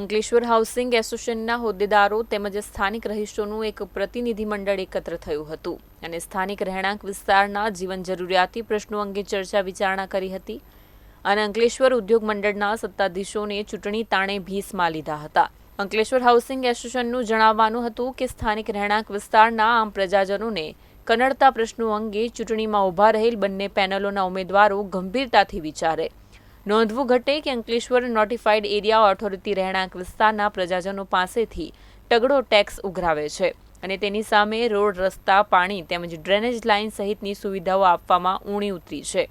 Ankleshwar housing એસોસિએશનના હોદ્દેદારો તેમજ સ્થાનિક રહીશોનું એક પ્રતિનિધિમંડળ એકત્ર થયું હતું અને સ્થાનિક રહેણાંક વિસ્તારના જીવન જરૂરિયાતી પ્રશ્નો અંગે ચર્ચા વિચારણા કરી હતી અને અંકલેશ્વર ઉદ્યોગ મંડળના સત્તાધીશોને ચૂંટણી તાણે ભીસમાં લીધા હતા. અંકલેશ્વર હાઉસિંગ એસોસિએશનનું જણાવવાનું હતું કે સ્થાનિક રહેણાંક વિસ્તારના આમ પ્રજાજનોને કનડતા પ્રશ્નો અંગે ચૂંટણીમાં ઊભા રહેલ બંને પેનલોના ઉમેદવારો ગંભીરતાથી વિચારે. નોંધવું ઘટે કે અંકલેશ્વર નોટિફાઈડ એરિયા ઓથોરિટી રહેણાંક વિસ્તારના પ્રજાજનો પાસેથી તગડો ટેક્સ ઉઘરાવે છે અને તેની સામે રોડ, રસ્તા, પાણી તેમજ ડ્રેનેજ લાઇન સહિતની સુવિધાઓ આપવામાં ઊણી ઉતરી છે.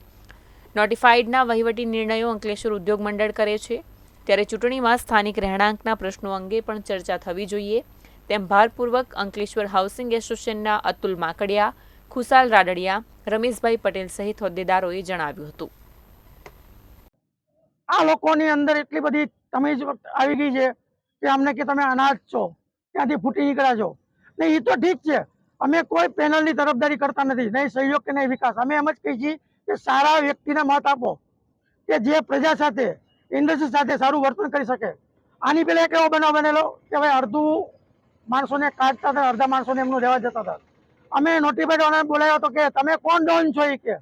નોટિફાઈડના વહીવટી નિર્ણયો અંકલેશ્વર ઉદ્યોગ મંડળ કરે છે. ત્યારે ચૂંટણીમાં સ્થાનિક રહેણાંકના પ્રશ્નો અંગે પણ ચર્ચા થવી જોઈએ. તેમ ભારપૂર્વક અંકલેશ્વર હાઉસિંગ એસોસિએશનના અતુલ માકડિયા, ખુશાલ રાડડિયા, રમેશભાઈ પટેલ સહિત હોદ્દેદારોએ જણાવ્યું હતું. આ લોકોની અંદર એટલી બધી તમીજ આવી ગઈ છે કે અમને કે તમે અનાજ છો, ત્યાંથી ફૂટી નીકળ્યા છો. ને એ તો ઠીક છે, અમે કોઈ પેનલની તરફદારી કરતા નથી, નહીં સહયોગ કે નહીં વિકાસ. અમે એમ જ કહીએ છીએ કે સારા વ્યક્તિને મત આપો, કે જે પ્રજા સાથે ઇન્ડસ્ટ્રી સાથે સારું વર્તન કરી શકે. આની પહેલાં એક એવો બનાવ બનેલો કે ભાઈ અડધું માણસોને કાઢતા હતા, અડધા માણસોને એમનું રહેવા જતા હતા. અમે નોટિફાઈડ બોલાવ્યો હતો કે, તમે કોણ ડોન છો એ કે?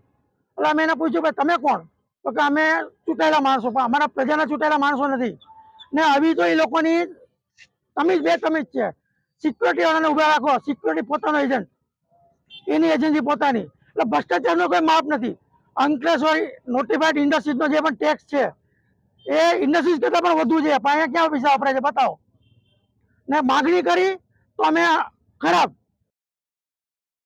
એટલે અમે એને પૂછ્યું કે તમે કોણ? તો કે અમે ચૂંટાયેલા માણસો, પણ અમારા પ્રજાના ચૂંટાયેલા માણસો નથી. ને આવી તો એ લોકોની તમીજ બે તમીજ છે. સિક્યોરિટી વાળાને ઊભા રાખો સિક્યોરિટી પોતાનો એજન્ટ એની એજન્સી પોતાની. એટલે ભ્રષ્ટાચારનો કોઈ માપ નથી. અંકલેશ્વર નોટિફાઈડ ઇન્ડસ્ટ્રીઝનો જે પણ ટેક્સ છે, એ ઇન્ડસ્ટ્રીઝ કરતાં પણ વધુ છે. પણ અહીંયા ક્યાં પૈસા વપરાય છે? બતાવો. ને માગણી કરી તો અમે ખરાબ.